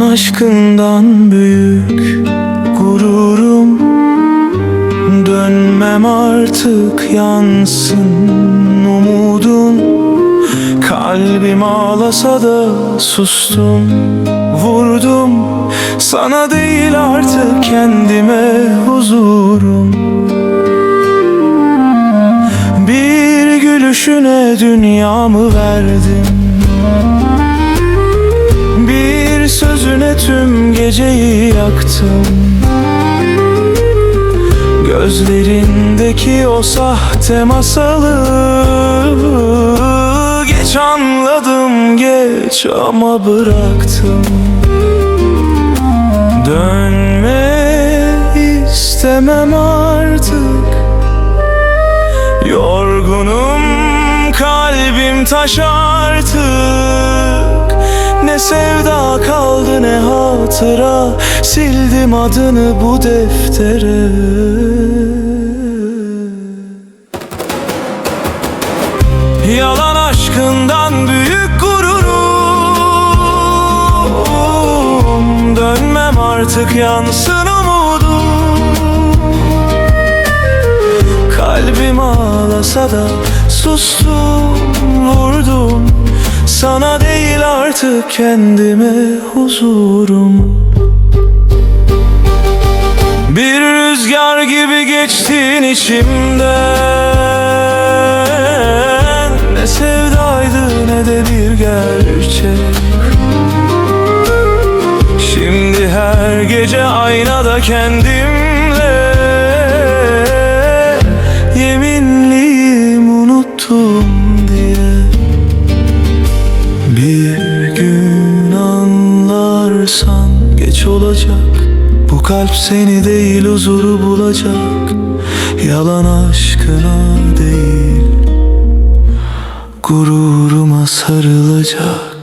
aşkından büyük gururum. Dönmem artık yansın umudum Kalbim ağlasa da sustum Vurdum. Sana değil artık kendime huzurum. Bir gülüşüne dünyamı verdim Bir sözüne tüm geceyi yaktım. Gözlerindeki o sahte masalı Geç anladım geç ama bıraktım. Dönme istemem artık. Yorgunum kalbim taş artık. Ne sevda kaldı hatıra Sildim adını bu deftere. Yalan aşkından büyük gururum Dönmem artık yansın umudum. Kalbim ağlasa da sustum vurdum Sana değil artık kendime huzurum. Bir rüzgar gibi geçtin içimden. Ne sevdaydı ne de bir gerçek. Şimdi her gece aynada kendimle. Yeminliyim unuttum diye olacak. Bu kalp seni değil huzuru bulacak. Yalan aşkına değil Gururuma sarılacak